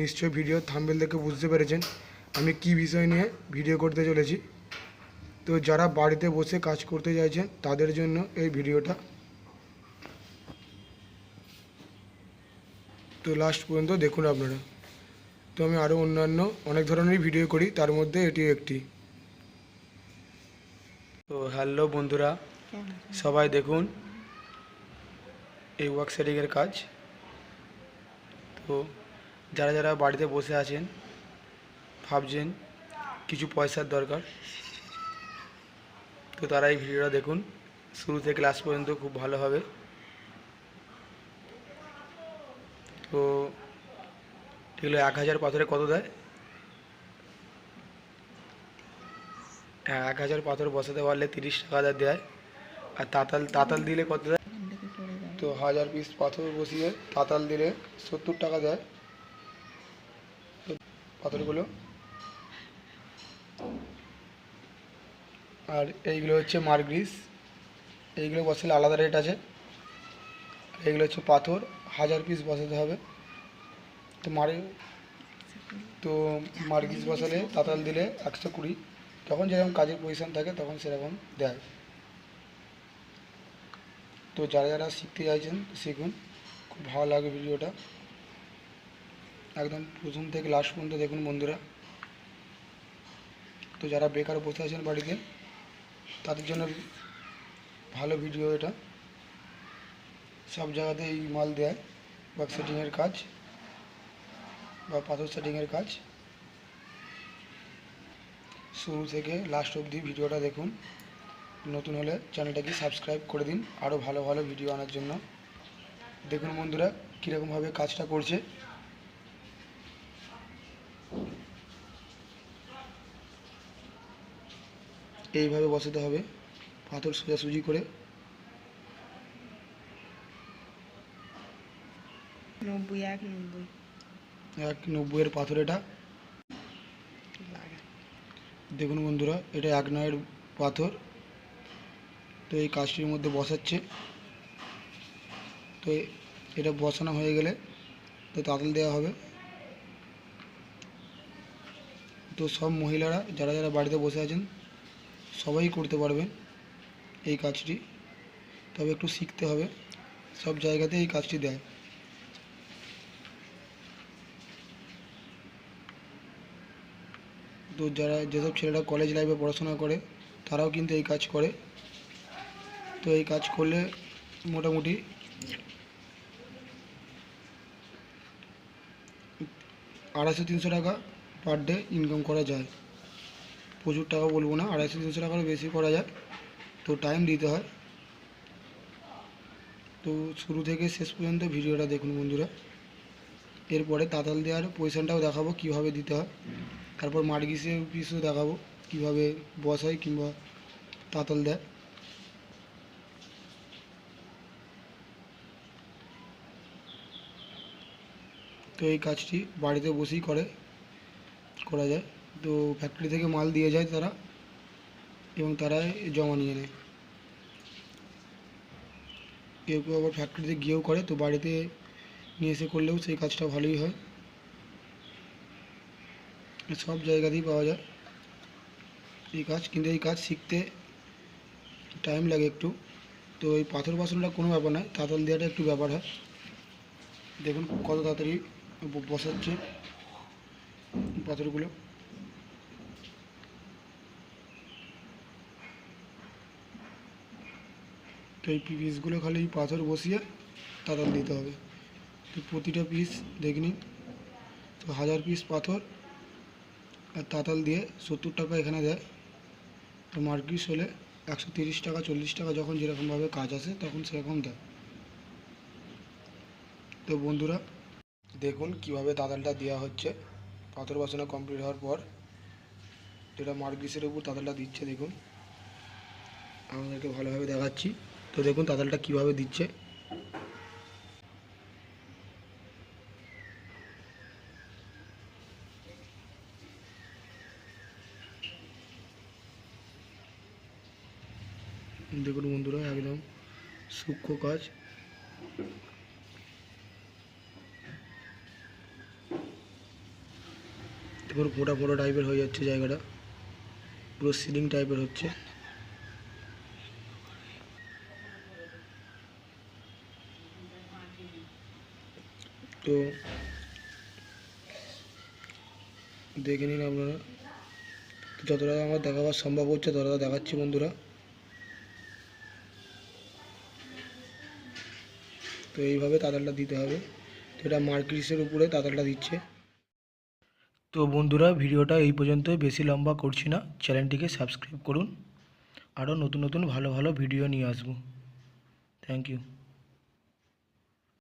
নিশ্চয়ই video thumbnail দেখে বুঝতে পেরেছেন আমি কি বিষয় নিয়ে ভিডিও করতে চলেছি। তো যারা বাড়িতে বসে কাজ করতে চাইছেন, তাদের জন্য এই ভিডিওটা। তো লাস্ট পর্যন্ত দেখুন আপনারা। তো আমি আরও অন্যান্য অনেক ধরনেরই ভিডিও করি, তার মধ্যে এটি একটি। তো হ্যালো বন্ধুরা, সবাই দেখুন এই ওয়ার্ক সেটিংয়ের কাজ। তো যারা যারা বাড়িতে বসে আছেন ভাবছেন কিছু পয়সার দরকার তো তারা এই ভিডিওটা দেখুন। শুরু থেকে লাস্ট পর্যন্ত খুব ভালো হবে। তো এগুলো এক হাজার পাথরে কত দেয়? হ্যাঁ এক হাজার পাথর বসাতে পারলে তিরিশ টাকা দেয়। আর তাতাল তাতাল দিলে কত দেয়? তো হাজার পিস পাথর বসিয়ে তাতাল দিলে সত্তর টাকা দেয়। পাথরগুলো। আর এইগুলো হচ্ছে মার্গ্রিস। এইগুলো বসালে আলাদা রেট আছে। এইগুলো হচ্ছে পাথর। হাজার পিস বসাতে হবে। তো মার, তো মার্গিস বসালে তাতাল দিলে একশো কুড়ি। যখন যেরকম কাজের পজিশান থাকে তখন সেরকম দেয়। তো যারা যারা শিখতে চাইছেন, শিখুন। খুব ভালো লাগে ভিডিওটা একদম প্রথম থেকে লাস্ট পর্যন্ত দেখুন বন্ধুরা। তো যারা বেকার বসে আছেন বাড়িতে, তাদের জন্য ভালো ভিডিও এটা। সব জায়গাতে এই মাল দেয়, বা সেটিংয়ের কাজ, বা পাথর সেটিংয়ের কাজ। শুরু থেকে লাস্ট অবধি ভিডিওটা দেখুন। নতুন হলে চ্যানেলটাকে সাবস্ক্রাইব করে দিন আরও ভালো ভালো ভিডিও আনার জন্য। দেখুন বন্ধুরা, কীরকমভাবে কাজটা করছে। এইভাবে বসাতে হবে। পাথর সোজাসুজি করে। নব্বই এক নব্বই। এক নব্বইয়ের পাথর এটা। দেখুন বন্ধুরা এটা এক নয়ের পাথর। তো এই কাজটির মধ্যে বসাচ্ছে। তো এটা বসানো হয়ে গেলে তো তাতাল দেওয়া হবে। তো সব মহিলারা যারা যারা বাড়িতে বসে আছেন সবাই করতে পারবেন এই কাজটি। তবে একটু শিখতে হবে, সব জায়গাতে এই কাজটি দেয়। তো যারা, যেসব ছেলেরা কলেজ লাইফে পড়াশোনা করে, তারাও কিন্তু এই কাজ করে। তো এই কাজ করলে মোটামুটি আড়াইশো, তিনশো টাকা পার ডে ইনকাম করা যায়। প্রচুর টাকা বলব না, আড়াইশো তিনশো টাকারও বেশি করা যায় তো টাইম দিতে হয়। তো শুরু থেকে শেষ পর্যন্ত ভিডিওটা দেখুন বন্ধুরা। এরপরে তাতাল দেওয়ার পজিশনটাও দেখাবো, কীভাবে দিতে হয়। তারপর মার্গিসের পিসও দেখাবো, কীভাবে বসায় কিংবা তাতাল দেয়। তো এই কাজটি বাড়িতে বসেই করে, করা যায়। তো ফ্যাক্টরি থেকে মাল দিয়ে যায় তারা এবং তারা জমা নিয়ে নেয়। কেউ কেউ আবার ফ্যাক্টরিতে গিয়েও করে, তো বাড়িতে নিয়ে এসে করলেও সেই কাজটা ভালোই হয়। সব জায়গাতেই পাওয়া যায় এই কাজ, কিন্তু এই কাজ শিখতে টাইম লাগে একটু। তো এই পাথর বাসনটা কোনো ব্যাপার নয়, তাতাল দেওয়াটা একটু ব্যাপার হয়। দেখুন কত তাড়াতাড়ি বসাচ্ছে পাথরগুলো। তো এই পিসগুলো খালি পাথর বসিয়ে তাতাল দিতে হবে। তো প্রতিটা পিস দেখনি তো হাজার পিস পাথর আর তাতাল দিয়ে সত্তর টাকা এখানে দেয়। তো মার্কিস হলে একশো তিরিশ টাকা, চল্লিশ টাকা যখন যেরকমভাবে কাজ আসে তখন সেরকম দেয়। তো বন্ধুরা, দেখুন কীভাবে তাতালটা দেওয়া হচ্ছে। পাথর বাসনা কমপ্লিট হওয়ার পর যেটা মার্কিসের উপর তাতালটা দিচ্ছে, দেখুন। আমাদেরকে ভালোভাবে দেখাচ্ছি। তো দেখুন তাতালটা কীভাবে দিচ্ছে। দেখুন বন্ধুরা, একদম সূক্ষ্ম কাজ। পুরো ফোটা ফোটা টাইপের হয়ে যাচ্ছে জায়গাটা। পুরো সিলিং টাইপের হচ্ছে। তো দেখে নিন আপনারা। যতটা আমার দেখাবার সম্ভব হচ্ছে, ততটা দেখাচ্ছি বন্ধুরা। তো এইভাবে তাতালটা দিতে হবে। তো এটা মার্কিসের উপরে তাতালটা দিচ্ছে। তো বন্ধুরা, ভিডিওটা এই পর্যন্ত বেশি লম্বা করছি না। চ্যানেলটিকে সাবস্ক্রাইব করুন। আরও নতুন নতুন ভালো ভালো ভিডিও নিয়ে আসব। Thank you